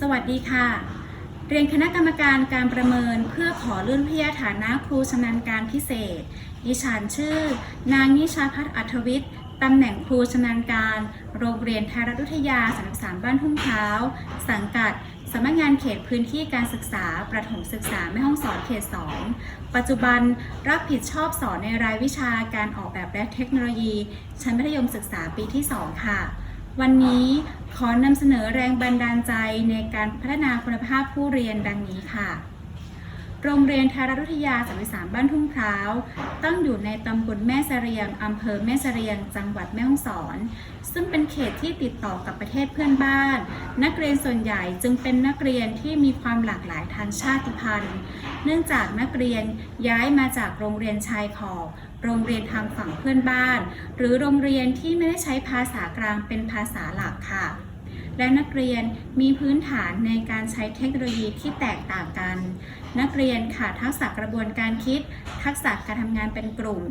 สวัสดีค่ะ เรียนคณะกรรมการการประเมินเพื่อขอเลื่อนพิยาฐานะครูชำนาญการพิเศษ ดิฉันชื่อ นางนิชาพัฒน์อัธวิทย์ตำแหน่งครูชำนาญการ โรงเรียนไทยรัฐวิทยา33บ้านทุ่งเท้า สังกัดสำนักงานเขตพื้นที่การศึกษา ประถมศึกษาแม่ห้องสอนเขต 2 ปัจจุบันรับผิดชอบสอนในรายวิชาการออกแบบและเทคโนโลยี ชั้นมัธยมศึกษาปีที่ 2 ค่ะ วันนี้ขอนำเสนอแรงบันดาลใจในการพัฒนาคุณภาพผู้เรียนดังนี้ค่ะ โรงเรียนไทยรัฐวิทยา33บ้านทุ่งพร้าว ตั้งอยู่ในตำบลแม่เสรียงอำเภอแม่เสรียง จังหวัดแม่ฮ่องสอน ซึ่งเป็นเขตที่ติดต่อกับประเทศเพื่อนบ้าน นักเรียนส่วนใหญ่จึงเป็นนักเรียนที่มีความหลากหลายทางชาติพันธุ์ เนื่องจากนักเรียนย้ายมาจากโรงเรียนชายขอบ โรงเรียนทางฝั่งเพื่อนบ้าน หรือโรงเรียนที่ไม่ได้ใช้ภาษากลางเป็นภาษาหลักค่ะ และนักเรียนมีพื้นฐานในการใช้เทคโนโลยีที่แตกต่างกัน นักเรียนขาดทักษะกระบวนการคิด ทักษะการทำงานเป็นกลุ่ม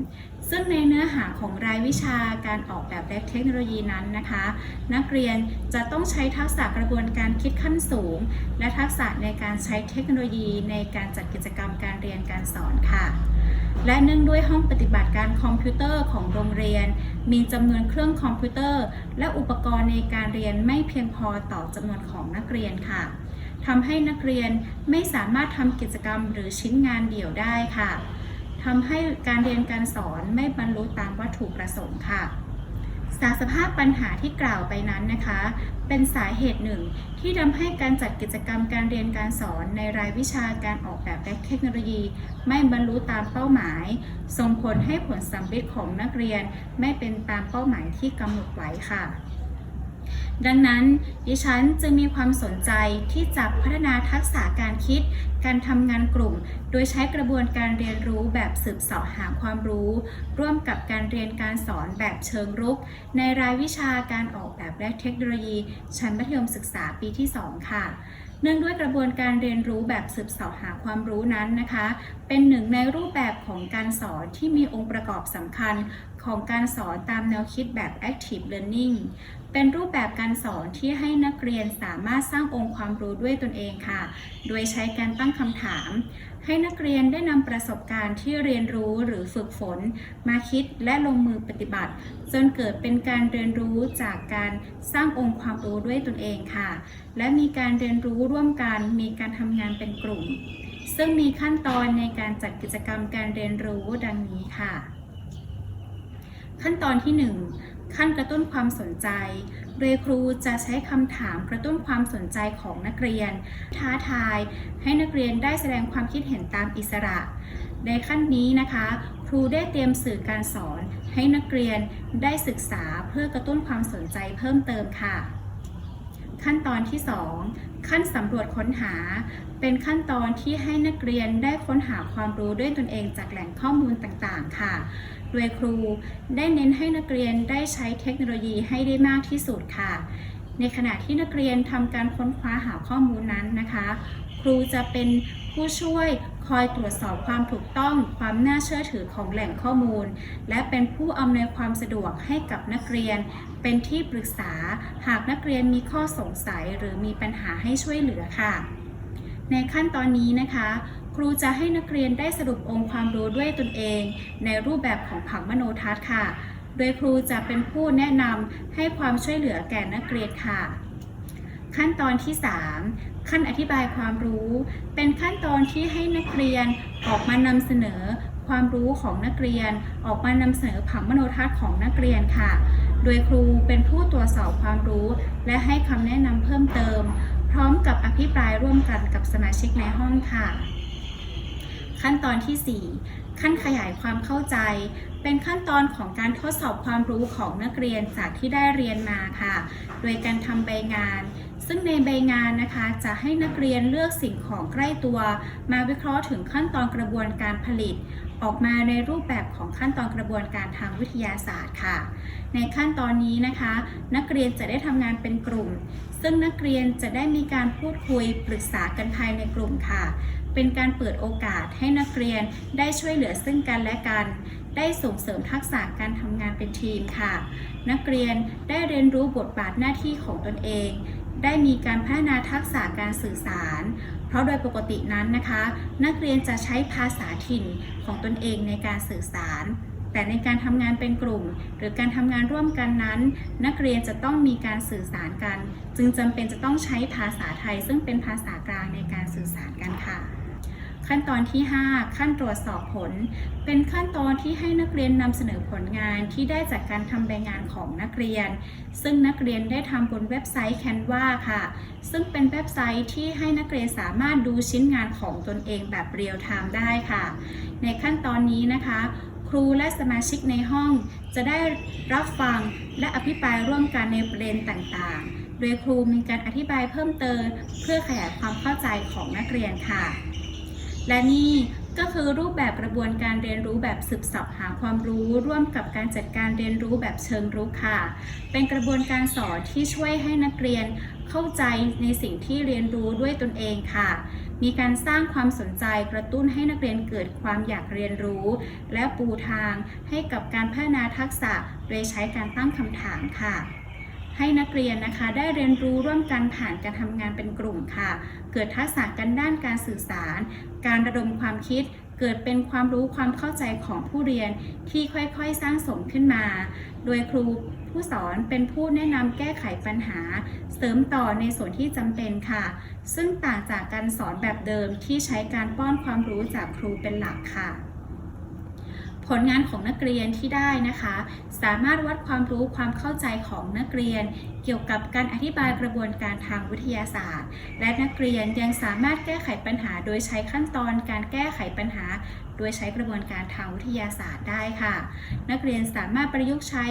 ซึ่งในเนื้อหาของรายวิชาการออกแบบและเทคโนโลยีนั้นนะคะ นักเรียนจะต้องใช้ทักษะกระบวนการคิดขั้นสูง และทักษะในการใช้เทคโนโลยีในการจัดกิจกรรมการเรียนการสอนค่ะ และเนื่องด้วยห้องปฏิบัติการคอมพิวเตอร์ของโรงเรียน มีจำนวนเครื่องคอมพิวเตอร์ และอุปกรณ์ในการเรียนไม่เพียงพอต่อจำนวนของนักเรียนค่ะทำให้นักเรียนไม่สามารถทำกิจกรรมหรือชิ้นงานเดี่ยวได้ค่ะทำให้การเรียนการสอนไม่บรรลุตามวัตถุประสงค์ค่ะ สาสภาพปัญหาที่กล่าวไปนั้นนะคะ เป็นสาเหตุหนึ่งที่ทำให้การจัดกิจกรรมการเรียนการสอนในรายวิชาการออกแบบและเทคโนโลยี ไม่บรรลุตามเป้าหมาย ส่งผลให้ผลสัมฤทธิ์ของนักเรียนไม่เป็นตามเป้าหมายที่กำหนดไว้ค่ะ ดังนั้นดิฉันจึงมีความสนใจที่จะพัฒนาทักษะการคิด การทำงานกลุ่ม โดยใช้กระบวนการเรียนรู้แบบสืบเสาะหาความรู้ ร่วมกับการเรียนการสอนแบบเชิงรุก ในรายวิชาการออกแบบและเทคโนโลยี ชั้นมัธยมศึกษาปีที่ 2 ค่ะ เนื่องด้วยกระบวนการเรียนรู้แบบสืบเสาะหาความรู้นั้นนะคะ เป็นหนึ่งในรูปแบบของการสอนที่มีองค์ประกอบสำคัญของการสอนตามแนวคิดแบบ active learning เป็นรูปแบบการสอนที่ให้นักเรียนสามารถสร้างองค์ความรู้ด้วยตนเองค่ะ โดยใช้การตั้งคำถาม ให้นักเรียนได้นำประสบการณ์ที่เรียนรู้หรือฝึกฝน มาคิดและลงมือปฏิบัติ จนเกิดเป็นการเรียนรู้จากการสร้างองค์ความรู้ด้วยตนเองค่ะ และมีการเรียนรู้ร่วมกันมีการทำงานเป็นกลุ่ม ซึ่งมีขั้นตอนในการจัดกิจกรรมการเรียนรู้ดังนี้ค่ะ ขั้นตอนที่ 1 ขั้นกระตุ้นความสนใจ โดยครูจะใช้คำถามกระตุ้นความสนใจของนักเรียน ท้าทาย ให้นักเรียนได้แสดงความคิดเห็นตามอิสระ ในขั้นนี้นะคะ ครูได้เตรียมสื่อการสอน ให้นักเรียนได้ศึกษาเพื่อกระตุ้นความสนใจเพิ่มเติมค่ะ ขั้นตอนที่ 2 ขั้นสำรวจค้นหา เป็นขั้นตอนที่ให้นักเรียนได้ค้นหาความรู้ด้วยตนเองจากแหล่งข้อมูลต่างๆ ค่ะ โดยครูได้เน้นให้นักเรียนได้ใช้เทคโนโลยีให้ได้มากที่สุดค่ะ ในขณะที่นักเรียนทำการค้นคว้าหาข้อมูลนั้นนะคะ ครูจะเป็นผู้ช่วยคอยตรวจสอบความถูกต้องความน่าเชื่อถือของแหล่งข้อมูล และเป็นผู้อำนวยความสะดวกให้กับนักเรียน เป็นที่ปรึกษาหากนักเรียนมีข้อสงสัยหรือมีปัญหาให้ช่วยเหลือค่ะ ในขั้นตอนนี้นะคะ ครูจะให้นักเรียนได้สรุปองค์ความรู้ด้วยตนเอง ในรูปแบบของผังมโนทัศน์ค่ะ โดยครูจะเป็นผู้แนะนำให้ความช่วยเหลือแก่นักเรียนค่ะ ขั้นตอนที่ 3 ขั้นอธิบายความรู้ เป็นขั้นตอนที่ให้นักเรียนออกมานำเสนอความรู้ของนักเรียน ออกมานำเสนอผังมโนทัศน์ของนักเรียนค่ะ โดยครูเป็นผู้ตรวจสอบความรู้ และให้คำแนะนำเพิ่มเติม พร้อมกับอภิปรายร่วมกันกับสมาชิกในห้องค่ะ ขั้นตอนที่ 4 ขั้นขยายความเข้าใจ เป็นขั้นตอนของการทดสอบความรู้ของนักเรียนจากที่ได้เรียนมาค่ะ โดยการทำใบงาน ซึ่งในใบงานนะคะจะให้นักเรียนเลือกสิ่งของใกล้ตัว มาวิเคราะห์ถึงขั้นตอนกระบวนการผลิต ออกมาในรูปแบบของขั้นตอนกระบวนการทางวิทยาศาสตร์ค่ะ ในขั้นตอนนี้นะคะ นักเรียนจะได้ทำงานเป็นกลุ่ม ซึ่งนักเรียนจะได้มีการพูดคุยปรึกษากันภายในกลุ่มค่ะ เป็นการเปิดโอกาสให้นักเรียนได้ช่วยเหลือซึ่งกันและกันได้ส่งเสริมทักษะการทำงานเป็นทีมค่ะ นักเรียนได้เรียนรู้บทบาทหน้าที่ของตนเอง ได้มีการพัฒนาทักษะการสื่อสาร เพราะโดยปกตินั้นนะคะ นักเรียนจะใช้ภาษาถิ่นของตนเองในการสื่อสาร แต่ในการทำงานเป็นกลุ่ม หรือการทำงานร่วมกันนั้น นักเรียนจะต้องมีการสื่อสารกัน จึงจำเป็นจะต้องใช้ภาษาไทย ซึ่งเป็นภาษากลางในการสื่อสาร ขั้นตอนที่ 5 ขั้นตรวจสอบผล เป็นขั้นตอนที่ให้นักเรียนนำเสนอผลงานที่ได้จากการทำรายงานของนักเรียน ซึ่งนักเรียนได้ทำบนเว็บไซต์ Canva ค่ะ ซึ่งเป็นเว็บไซต์ที่ให้นักเรียนสามารถดูชิ้นงานของตนเองแบบเรียลไทม์ได้ค่ะ ในขั้นตอนนี้นะคะ ครูและสมาชิกในห้อง จะได้รับฟังและอภิปรายร่วมกันในประเด็นต่างๆ โดยครูมีการอธิบายเพิ่มเติม เพื่อขยายความเข้าใจของนักเรียนค่ะ และนี่ก็คือรูปแบบกระบวนการเรียนรู้แบบสืบสอบหาความรู้ร่วมกับการจัดการเรียนรู้แบบเชิงรุกค่ะ เป็นกระบวนการสอนที่ช่วยให้นักเรียนเข้าใจในสิ่งที่เรียนรู้ด้วยตนเองค่ะ มีการสร้างความสนใจกระตุ้นให้นักเรียนเกิดความอยากเรียนรู้ และปูทางให้กับการพัฒนาทักษะโดยใช้การตั้งคำถามค่ะ ให้นักเรียนนะคะได้เรียนรู้ร่วมกันผ่านการทำงานเป็นกลุ่มค่ะ เกิดทักษะกันด้านการสื่อสาร การระดมความคิด เกิดเป็นความรู้ความเข้าใจของผู้เรียนที่ค่อยๆ สร้างสมขึ้นมา โดยครูผู้สอนเป็นผู้แนะนำแก้ไขปัญหา เสริมต่อในส่วนที่จำเป็นค่ะ ซึ่งต่างจากการสอนแบบเดิมที่ใช้การป้อนความรู้จากครูเป็นหลักค่ะ ผลงานของนักเรียนที่ได้นะคะ สามารถวัดความรู้ความเข้าใจของนักเรียน เกี่ยวกับการอธิบายกระบวนการทางวิทยาศาสตร์ และนักเรียนยังสามารถแก้ไขปัญหา โดยใช้ขั้นตอนการแก้ไขปัญหา โดยใช้กระบวนการทางวิทยาศาสตร์ได้ค่ะ นักเรียนสามารถประยุกต์ใช้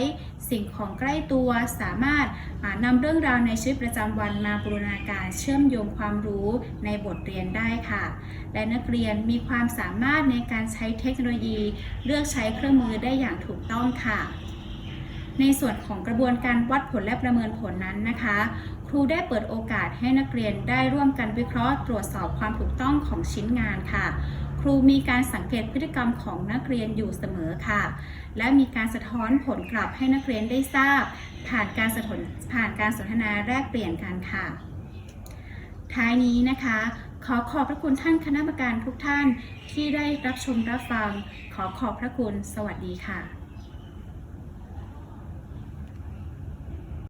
สิ่งของใกล้ตัว สามารถานำเรื่องราวในชีวิตประจำวันมาบูรณาการเชื่อมโยงความรู้ในบทเรียนได้ค่ะ และนักเรียนมีความสามารถในการใช้เทคโนโลยี เลือกใช้เครื่องมือได้อย่างถูกต้องค่ะ ในส่วนของกระบวนการวัดผลและประเมินผลนั้นนะคะ ครูได้เปิดโอกาสให้นักเรียนได้ร่วมกันวิเคราะห์ตรวจสอบความถูกต้องของชิ้นงานค่ะ ครูมีการสังเกตพฤติกรรมของนักเรียนอยู่เสมอค่ะ และมีการสะท้อนผลกลับให้นักเรียนได้ทราบ ผ่านการสนผ่านการสนทนาแลกเปลี่ยนกันค่ะ ท้ายนี้นะคะขอขอบพระคุณท่านคณะกรรมการทุกท่านที่ได้รับชมรับฟัง ขอขอบพระคุณ สวัสดีค่ะ